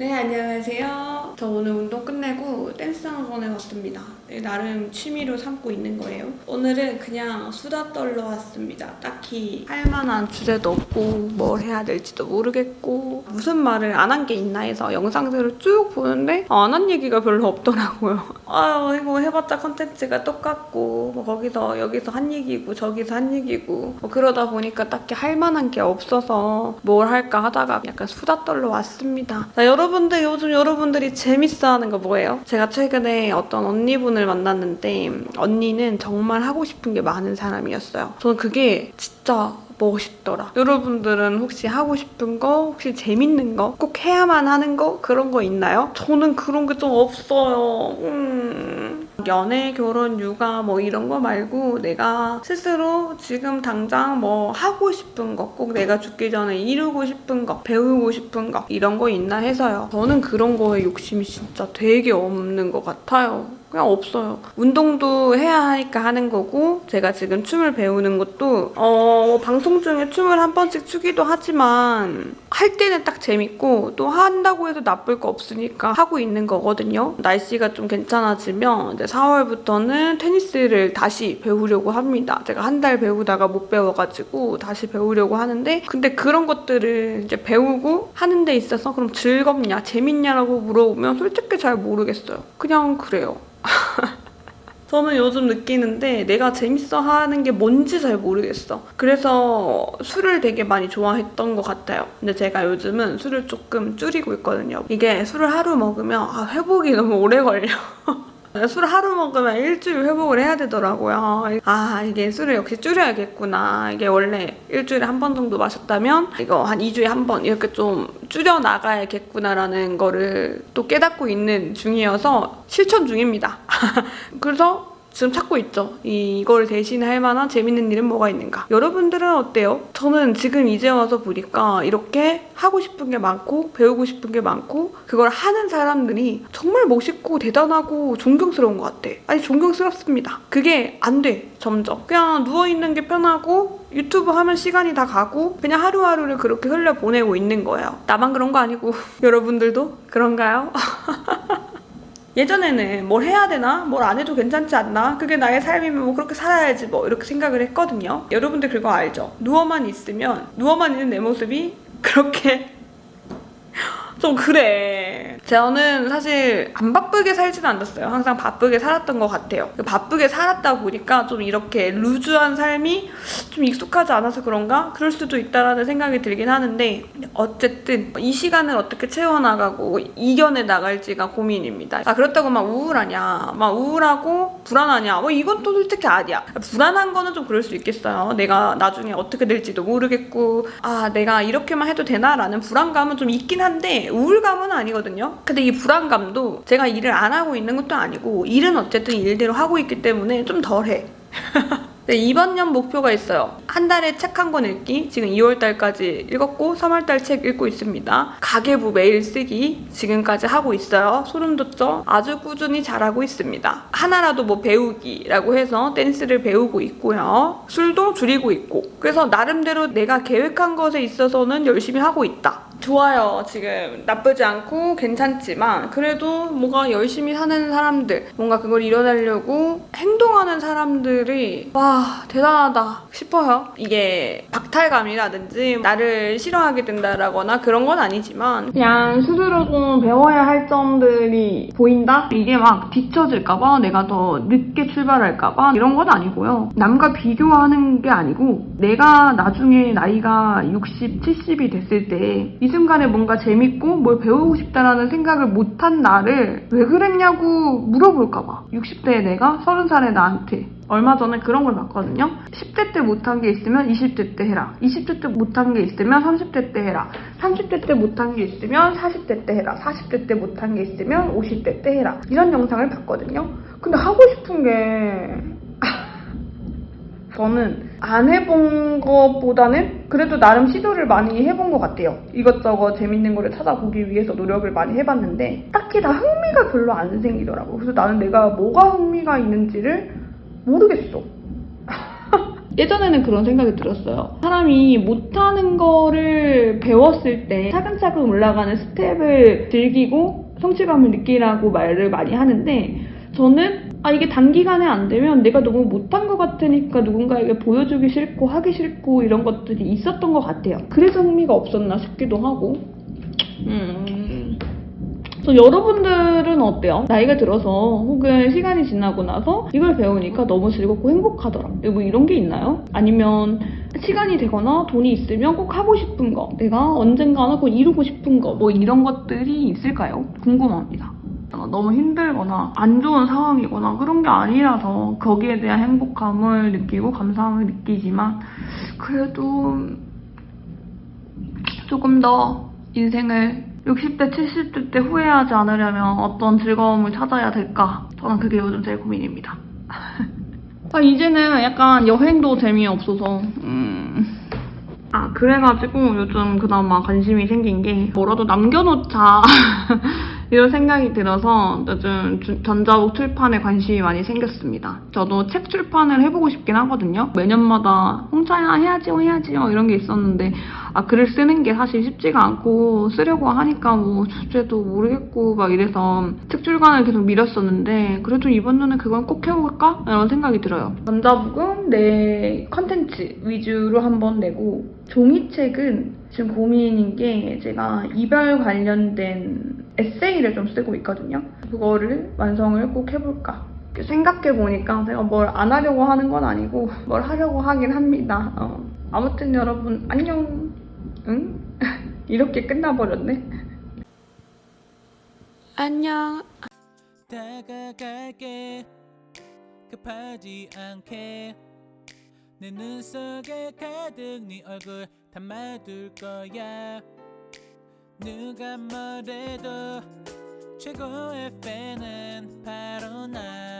네, 안녕하세요. 저 오늘 운동 끝내고 댄스 학원에 왔습니다. 네, 나름 취미로 삼고 있는 거예요. 오늘은 그냥 수다 떨러 왔습니다. 딱히 할 만한 주제도 없고 뭘 해야 될지도 모르겠고 무슨 말을 안 한 게 있나 해서 영상들을 쭉 보는데 안 한 얘기가 별로 없더라고요. 아 이거 해봤자 컨텐츠가 똑같고 뭐 거기서 여기서 한 얘기고 저기서 한 얘기고 뭐 그러다 보니까 딱히 할 만한 게 없어서 뭘 할까 하다가 약간 수다 떨러 왔습니다. 자, 여러분들 요즘 여러분들이 재밌어하는 거 뭐예요? 제가 최근에 어떤 언니분을 만났는데 언니는 정말 하고 싶은 게 많은 사람이었어요. 저는 그게 진짜 멋있더라. 여러분들은 혹시 하고 싶은 거, 혹시 재밌는 거, 꼭 해야만 하는 거 그런 거 있나요? 저는 그런 게 좀 없어요. 음. 연애, 결혼, 육아 뭐 이런 거 말고 내가 스스로 지금 당장 뭐 하고 싶은 거, 꼭 내가 죽기 전에 이루고 싶은 거, 배우고 싶은 거 이런 거 있나 해서요. 저는 그런 거에 욕심이 진짜 되게 없는 것 같아요. 그냥 없어요. 운동도 해야 하니까 하는 거고 제가 지금 춤을 배우는 것도 어 방송 중에 춤을 한 번씩 추기도 하지만 할 때는 딱 재밌고 또 한다고 해도 나쁠 거 없으니까 하고 있는 거거든요. 날씨가 좀 괜찮아지면 이제 4월부터는 테니스를 다시 배우려고 합니다. 제가 한 달 배우다가 못 배워가지고 다시 배우려고 하는데 근데 그런 것들을 이제 배우고 하는 데 있어서 그럼 즐겁냐 재밌냐라고 물어보면 솔직히 잘 모르겠어요. 그냥 그래요. 저는 요즘 느끼는데 내가 재밌어 하는 게 뭔지 잘 모르겠어. 그래서 술을 되게 많이 좋아했던 것 같아요. 근데 제가 요즘은 술을 조금 줄이고 있거든요. 이게 술을 하루 먹으면 아, 회복이 너무 오래 걸려. 술 하루 먹으면 일주일 회복을 해야 되더라고요. 아, 이게 술을 역시 줄여야겠구나. 이게 원래 일주일에 한 번 정도 마셨다면 이거 한 2주에 한 번 이렇게 좀 줄여 나가야겠구나라는 거를 또 깨닫고 있는 중이어서 실천 중입니다. 그래서 지금 찾고 있죠. 이걸 대신할 만한 재밌는 일은 뭐가 있는가? 여러분들은 어때요? 저는 지금 이제 와서 보니까 이렇게 하고 싶은 게 많고 배우고 싶은 게 많고 그걸 하는 사람들이 정말 멋있고 대단하고 존경스러운 것 같아. 아니 존경스럽습니다. 그게 안 돼. 점점. 그냥 누워 있는 게 편하고 유튜브 하면 시간이 다 가고 그냥 하루하루를 그렇게 흘려 보내고 있는 거예요. 나만 그런 거 아니고 여러분들도 그런가요? 예전에는 뭘 해야 되나? 뭘 안 해도 괜찮지 않나? 그게 나의 삶이면 뭐 그렇게 살아야지 뭐 이렇게 생각을 했거든요. 여러분들 그거 알죠? 누워만 있으면 누워만 있는 내 모습이 그렇게 좀 그래. 저는 사실 안 바쁘게 살지는 않았어요. 항상 바쁘게 살았던 것 같아요. 바쁘게 살았다 보니까 좀 이렇게 루즈한 삶이 좀 익숙하지 않아서 그런가? 그럴 수도 있다라는 생각이 들긴 하는데 어쨌든 이 시간을 어떻게 채워나가고 이겨내 나갈지가 고민입니다. 아 그렇다고 막 우울하냐? 막 우울하고 불안하냐? 뭐 이건 또 솔직히 아니야. 불안한 거는 좀 그럴 수 있겠어요. 내가 나중에 어떻게 될지도 모르겠고 아 내가 이렇게만 해도 되나라는 불안감은 좀 있긴 한데 우울감은 아니거든요. 근데 이 불안감도 제가 일을 안 하고 있는 것도 아니고 일은 어쨌든 일대로 하고 있기 때문에 좀 덜해. 네, 이번 년 목표가 있어요. 한 달에 책 한 권 읽기. 지금 2월 달까지 읽었고 3월 달 책 읽고 있습니다. 가계부 매일 쓰기 지금까지 하고 있어요. 소름 돋죠? 아주 꾸준히 잘하고 있습니다. 하나라도 뭐 배우기라고 해서 댄스를 배우고 있고요. 술도 줄이고 있고. 그래서 나름대로 내가 계획한 것에 있어서는 열심히 하고 있다. 좋아요. 지금 나쁘지 않고 괜찮지만 그래도 뭔가 열심히 사는 사람들, 뭔가 그걸 이뤄내려고 행동하는 사람들이 와 대단하다 싶어요. 이게 박탈감이라든지 나를 싫어하게 된다라거나 그런 건 아니지만 그냥 스스로 좀 배워야 할 점들이 보인다? 이게 막 뒤처질까봐 내가 더 늦게 출발할까봐 이런 건 아니고요. 남과 비교하는 게 아니고 내가 나중에 나이가 60, 70이 됐을 때이 순간에 뭔가 재밌고 뭘 배우고 싶다라는 생각을 못한 나를 왜 그랬냐고 물어볼까봐 60대의 내가 30살의 나한테 얼마 전에 그런 걸 봤거든요. 10대 때 못한 게 있으면 20대 때 해라. 20대 때 못한 게 있으면 30대 때 해라. 30대 때 못한 게 있으면 40대 때 해라. 40대 때 못한 게 있으면 50대 때 해라. 이런 영상을 봤거든요. 근데 하고 싶은 게 저는 안 해본 것보다는 그래도 나름 시도를 많이 해본 것 같아요. 이것저것 재밌는 거를 찾아보기 위해서 노력을 많이 해봤는데 딱히 다 흥미가 별로 안 생기더라고. 그래서 나는 내가 뭐가 흥미가 있는지를 모르겠어. 예전에는 그런 생각이 들었어요. 사람이 못하는 거를 배웠을 때 차근차근 올라가는 스텝을 즐기고 성취감을 느끼라고 말을 많이 하는데 저는 아 이게 단기간에 안 되면 내가 너무 못한 것 같으니까 누군가에게 보여주기 싫고 하기 싫고 이런 것들이 있었던 것 같아요. 그래서 흥미가 없었나 싶기도 하고. 음. 그래서 여러분들은 어때요? 나이가 들어서 혹은 시간이 지나고 나서 이걸 배우니까 너무 즐겁고 행복하더라. 뭐 이런 게 있나요? 아니면 시간이 되거나 돈이 있으면 꼭 하고 싶은 거, 내가 언젠가는 꼭 이루고 싶은 거, 뭐 이런 것들이 있을까요? 궁금합니다. 어, 너무 힘들거나 안 좋은 상황이거나 그런 게 아니라서 거기에 대한 행복감을 느끼고 감사함을 느끼지만 그래도 조금 더 인생을 60대, 70대 때 후회하지 않으려면 어떤 즐거움을 찾아야 될까? 저는 그게 요즘 제일 고민입니다. 아, 이제는 약간 여행도 재미없어서, 음. 아, 그래가지고 요즘 그나마 관심이 생긴 게 뭐라도 남겨놓자. 이런 생각이 들어서 요즘 주- 전자북 출판에 관심이 많이 생겼습니다. 저도 책 출판을 해보고 싶긴 하거든요. 매년마다 홍차야 해야지요 해야지요 이런 게 있었는데 아 글을 쓰는 게 사실 쉽지가 않고 쓰려고 하니까 뭐 주제도 모르겠고 막 이래서 책 출간을 계속 미뤘었는데 그래도 이번에는 그건 꼭 해볼까? 이런 생각이 들어요. 전자북은 내 컨텐츠 위주로 한번 내고 종이책은 지금 고민인 게 제가 이별 관련된 에세이를 좀 쓰고 있거든요. 그거를 완성을 꼭 해볼까. 생각해 보니까 제가 뭘 안 하려고 하는 건 아니고 뭘 하려고 하긴 합니다. 어. 아무튼 여러분 안녕. 응? 이렇게 끝나버렸네. 안녕. 다가갈게 급하지 않게 내 눈 속에 가득 네 얼굴 담아둘 거야 누가 뭐래도 최고의 팬은 바로 나.